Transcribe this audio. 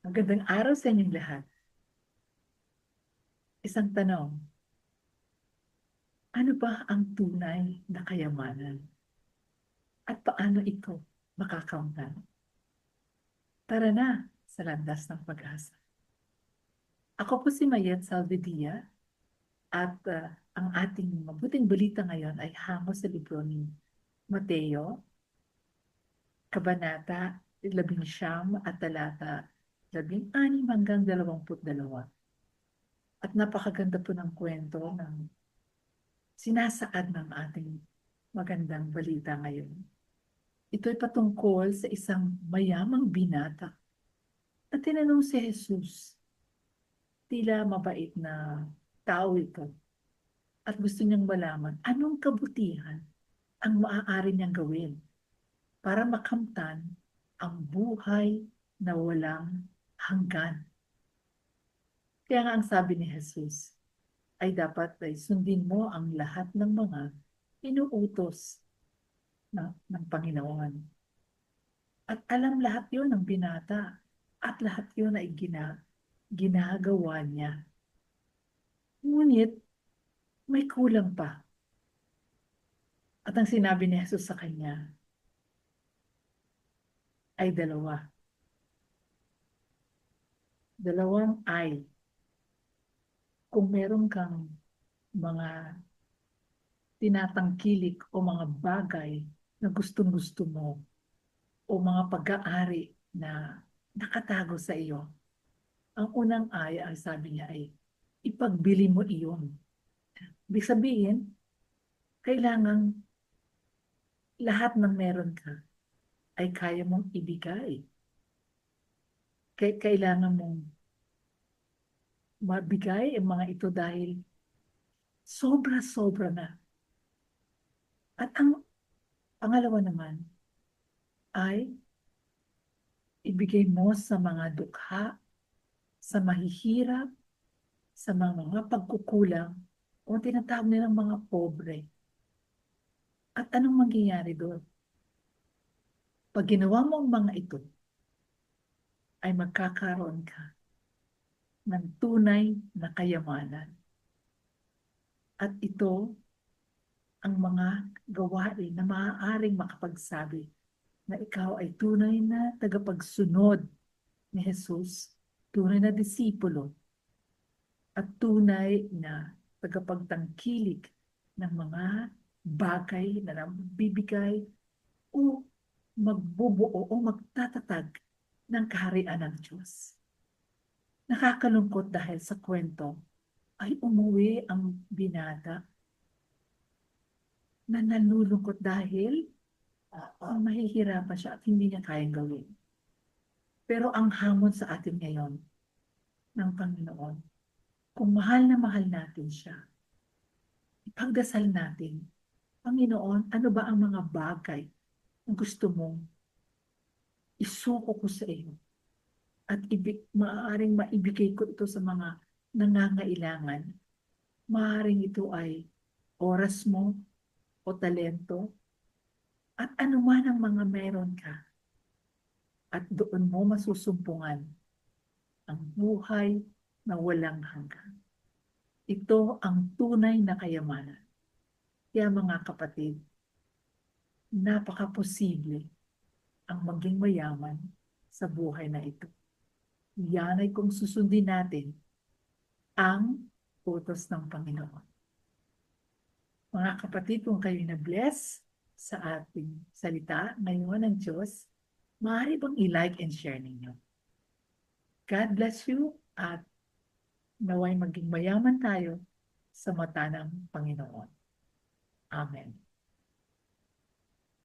Magandang araw sa inyong lahat. Isang tanong. Ano ba ang tunay na kayamanan? At paano ito makakauntan? Tara na sa landas ng pag-asa. Ako po si Mayet Salvedia at uh, ang ating mabuting balita ngayon ay hango sa libro ni Mateo, Kabanata 11 at talata labing anim hanggang dalawamput dalawa. At napakaganda po ng kwento ng sinasaad ng ating magandang balita ngayon. Ito ay patungkol sa isang mayamang binata na tinanong si Jesus. Tila mabait na tao ito. At gusto niyang malaman anong kabutihan ang maaari niyang gawin para makamtan ang buhay na walang hanggan. Kaya nga ang sabi ni Jesus ay dapat ay sundin mo ang lahat ng mga inuutos na, ng Panginoon. At alam lahat yon ng binata at lahat yon ay gina, ginagawa niya. Ngunit may kulang pa. At ang sinabi ni Jesus sa kanya ay dalawa dalawang ay. Kung meron kang mga tinatangkilik o mga bagay na gustong-gusto mo o mga pag-aari na nakatago sa iyo, ang unang ay, ang sabi niya ay, ipagbili mo iyon. Ibig sabihin, kailangan lahat ng meron ka ay kaya mong ibigay kailangan mong mabigay ang mga ito dahil sobra-sobra na. At ang pangalawa naman ay ibigay mo sa mga dukha, sa mahihirap, sa mga, pagkukulang, o tinatawag nilang mga pobre. At anong mangyayari doon? Pag ginawa mo ang mga ito, ay magkakaroon ka ng tunay na kayamanan. At ito ang mga gawain na maaaring makapagsabi na ikaw ay tunay na tagapagsunod ni Jesus, tunay na disipulo, at tunay na tagapagtangkilik ng mga bagay na nabibigay o magbubuo o magtatatag ng kaharian ng Diyos. Nakakalungkot dahil sa kwento ay umuwi ang binata na nalulungkot dahil uh, mahihirapan siya at hindi niya kayang gawin. Pero ang hamon sa atin ngayon ng Panginoon, kung mahal na mahal natin siya, ipagdasal natin, Panginoon, ano ba ang mga bagay na gusto mong isuko ko sa iyo. At ibig, maaaring maibigay ko ito sa mga nangangailangan. Maaaring ito ay oras mo o talento at anuman ang mga meron ka. At doon mo masusumpungan ang buhay na walang hanggan. Ito ang tunay na kayamanan. Kaya mga kapatid, napaka-posible ang maging mayaman sa buhay na ito. Yan ay kung susundin natin ang utos ng Panginoon. Mga kapatid, kung kayo na-bless sa ating salita ngayon ng Diyos, maaari bang i-like and share ninyo? God bless you at naway maging mayaman tayo sa mata ng Panginoon. Amen.